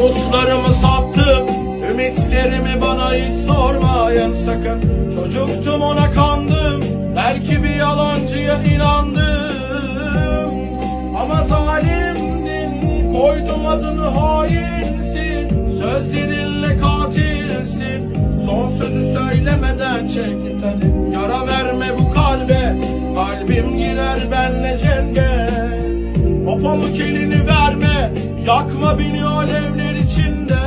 Umutlarımı sattım Ümitlerimi bana hiç sormayın sakın. Çocuktum ona kandım Belki bir yalancıya inandım. Ama zalimdin Koydum adını hainsin Sözlerinle katilsin. Son sözü söylemeden çek git hadi Yara verme bu kalbe. Kalbim girer benle cenge. O pamuk Yakma beni alevler içinde.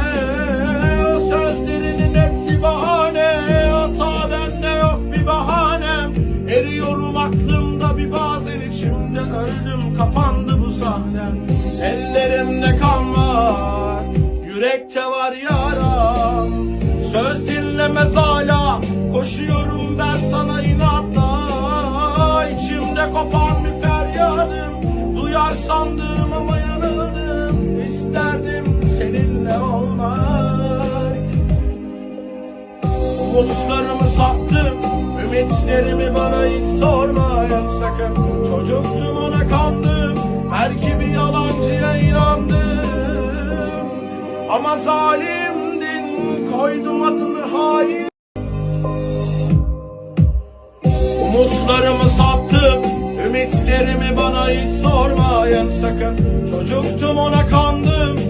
O sözlerinin hepsi bahane. Hata bende yok bir bahanem. Eriyorum aklımda bir bazen içimde. Öldüm kapandı bu sahnem. Ellerimde kan var Yürekte var yaram. Söz dinlemez hala Koşuyorum ben sana inatla. İçimde kopan bir feryadım Duyar sandım Umutlarımı sattım. Ümitlerimi bana hiç sormayın sakın. Çocuktum ona kandım. Belki bir yalancıya inandım. Ama zalimdin Koydum adını hain. Umutlarımı sattım. Ümitlerimi bana hiç sormayın sakın. Çocuktum ona kandım